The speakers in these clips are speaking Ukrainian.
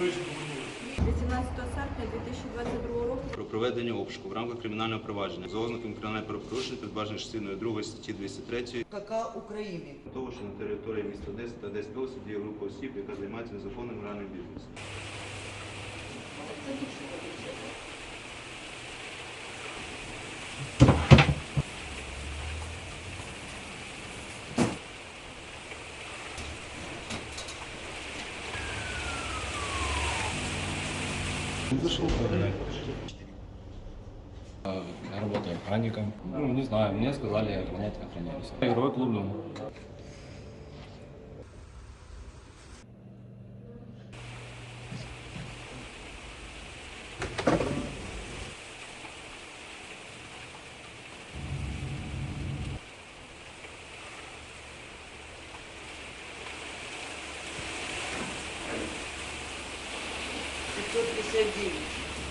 18 серпня 2022 року про проведення обшуку в рамках кримінального провадження за ознаками кримінального правопорушення передбачення частиною 2 статті 203 КК України. Того, що на території міста Одеси та Одеської області діє група осіб, яка займається незаконним реальним бізнесом. Я работаю охранником. Ну, не знаю, мне сказали охранять, охраняюсь. Игровой клуб tudo que você diz.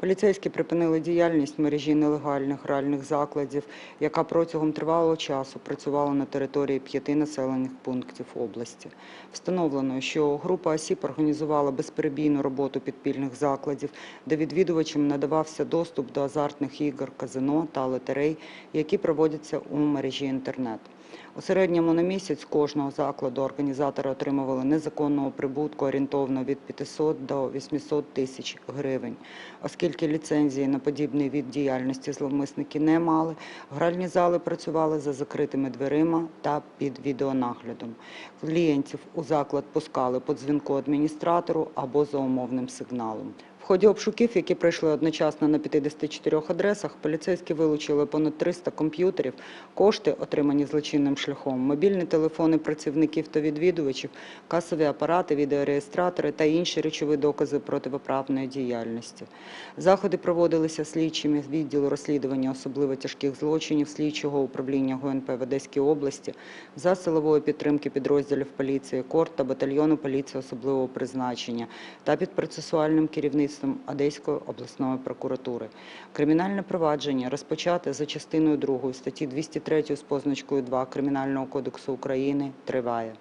Поліцейські припинили діяльність мережі нелегальних гральних закладів, яка протягом тривалого часу працювала на території п'яти населених пунктів області. Встановлено, що група осіб організувала безперебійну роботу підпільних закладів, де відвідувачам надавався доступ до азартних ігор, казино та лотерей, які проводяться у мережі інтернет. У середньому на місяць кожного закладу організатори отримували незаконного прибутку орієнтовно від 500 до 800 тисяч гривень. Оскільки ліцензії на подібний від діяльності зловмисники не мали, гральні зали працювали за закритими дверима та під відеонаглядом. Клієнтів у заклад пускали по дзвінку адміністратору або за умовним сигналом. Ході обшуків, які пройшли одночасно на 54 адресах, поліцейські вилучили понад 300 комп'ютерів, кошти, отримані злочинним шляхом, мобільні телефони працівників та відвідувачів, касові апарати, відеореєстратори та інші речові докази противоправної діяльності. Заходи проводилися слідчими відділу розслідування особливо тяжких злочинів слідчого управління ГУНП в Одеській області за силової підтримки підрозділів поліції КОР та батальйону поліції особливого призначення та під процесуальним керівництвом Одеської обласної прокуратури. Кримінальне провадження розпочате за частиною 2 статті 203 з позначкою 2 Кримінального кодексу України триває.